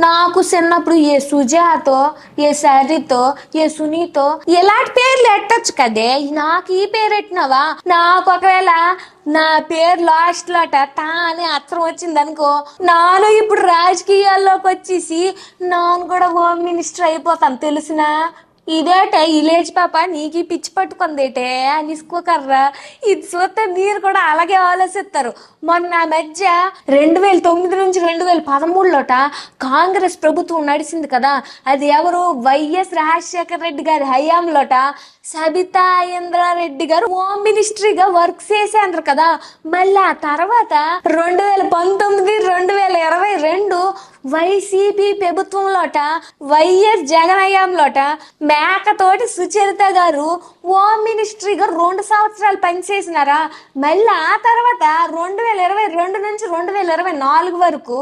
నాకు చిన్నప్పుడు ఏ సుజాతో ఏ సరితో ఏ సునీతో ఎలాంటి పేర్లు ఎట్టొచ్చు కదే? నాకు ఈ పేరు ఎట్టినావా నాకు ఒకవేళ నా పేరు లాస్ట్ లోట టా అని అత్తరం వచ్చింది అనుకో నాను ఇప్పుడు రాజకీయాల్లోకి వచ్చేసి నాను కూడా హోమ్ మినిస్టర్ అయిపోతాను తెలిసినా? ఇదేటే ఇలేజ్ పాప నీకు పిచ్చి పట్టుకుందేటే అనిసుకోకర్రా ఇది చూస్తే మీరు కూడా అలాగే ఆలోచిస్తారు. మొన్న మధ్య రెండు వేల తొమ్మిది నుంచి రెండు వేల పదమూడులోట కాంగ్రెస్ ప్రభుత్వం నడిచింది కదా. అది ఎవరు? వైఎస్ రాజశేఖర రెడ్డి గారి హయాంలోట సబితా ఇంద్రారెడ్డి గారు హోమ్ మినిస్ట్రీగా వర్క్ చేశారు కదా. మళ్ళీ ఆ తర్వాత రెండు వేల పంతొమ్మిది రెండు వేల ఇరవై రెండు వైసీపీ ప్రభుత్వంలోట వైఎస్ జగన్ మేకతోటి సుచరిత గారు హోమ్ మినిస్ట్రీగా రెండు సంవత్సరాలు పనిచేసినారా? మళ్ళీ ఆ తర్వాత రెండు వేల ఇరవై రెండు నుంచి రెండు వేల ఇరవై నాలుగు వరకు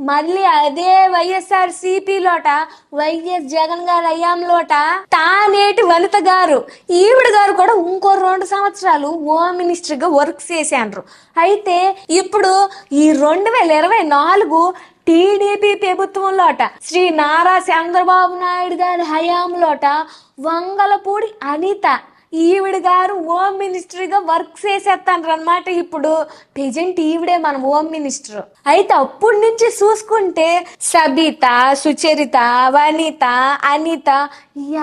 మళ్ళీ అదే వైఎస్ఆర్ లోట వైఎస్ జగన్ గారు అయ్యాంలోట తానేటి వనిత గారు ఈవిడ గారు కూడా ఇంకో రెండు సంవత్సరాలు హోమ్ మినిస్టర్గా వర్క్ చేశారు అయితే ఇప్పుడు ఈ రెండు వేల ఇరవై నాలుగు టీడీపీ ప్రభుత్వంలోట శ్రీ నారా చంద్రబాబు నాయుడు గారి హయాంలోట వంగలపూడి అనిత ఈవిడ గారు హోమ్ మినిస్టర్గా వర్క్ చేసేస్తాను అనమాట ఇప్పుడు. ప్రజెంట్ ఈవిడే మన హోమ్ మినిస్టర్. అయితే అప్పటి నుంచి చూసుకుంటే సబిత సుచరిత వనిత అనిత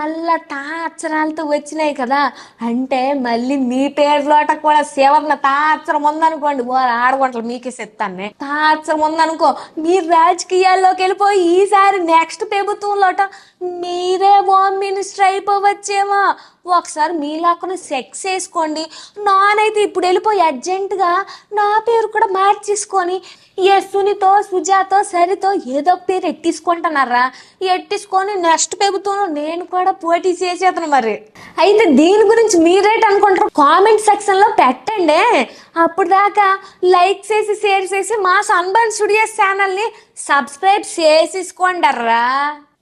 ఎల్ల తాత్సరాలతో వచ్చినాయి కదా. అంటే మళ్ళీ మీ పేరులోట కూడా శివర్ణ తాత్సరం ఉందనుకోండి. ఓ ఆడగొంటలు మీకే చెప్తాను తాత్సరం ఉందనుకో మీరు రాజకీయాల్లోకి వెళ్ళిపోయి ఈసారి నెక్స్ట్ ప్రభుత్వంలోట మీరే హోమ్ మినిస్టర్ అయిపోవచ్చేమో ఒకసారి మీలాకుని సెక్స్ వేసుకోండి. నానైతే ఇప్పుడు వెళ్ళిపోయి అర్జెంటుగా నా పేరు కూడా మార్చేసుకొని యశునితో సుజాతో సరితో ఏదో పేరు ఎట్టించుకుంటున్నారా? ఎట్టించుకొని నెక్స్ట్ ప్రభుత్వంలో నేను కూడా పోటీ చేసేతను మరి. అయితే దీని గురించి మీరేట్ అనుకుంటారు? కామెంట్ సెక్షన్లో పెట్టండి. అప్పుడు దాకా లైక్ చేసి షేర్ చేసి మా సన్బర్న్ స్టూడియోస్ ఛానల్ని సబ్స్క్రైబ్ సబ్స్క్రైబ్ చేసేసుకోండర్రా.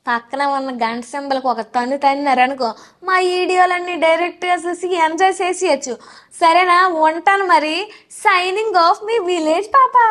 పక్కన ఉన్న గంట సింబల్కి ఒక తన్ను తన్నారనుకో మా వీడియోలన్నీ డైరెక్ట్గా చూసి ఎంజాయ్ చేసేయచ్చు. సరేనా? ఉంటాను మరి. సైనింగ్ ఆఫ్ మీ విలేజ్ పాపా.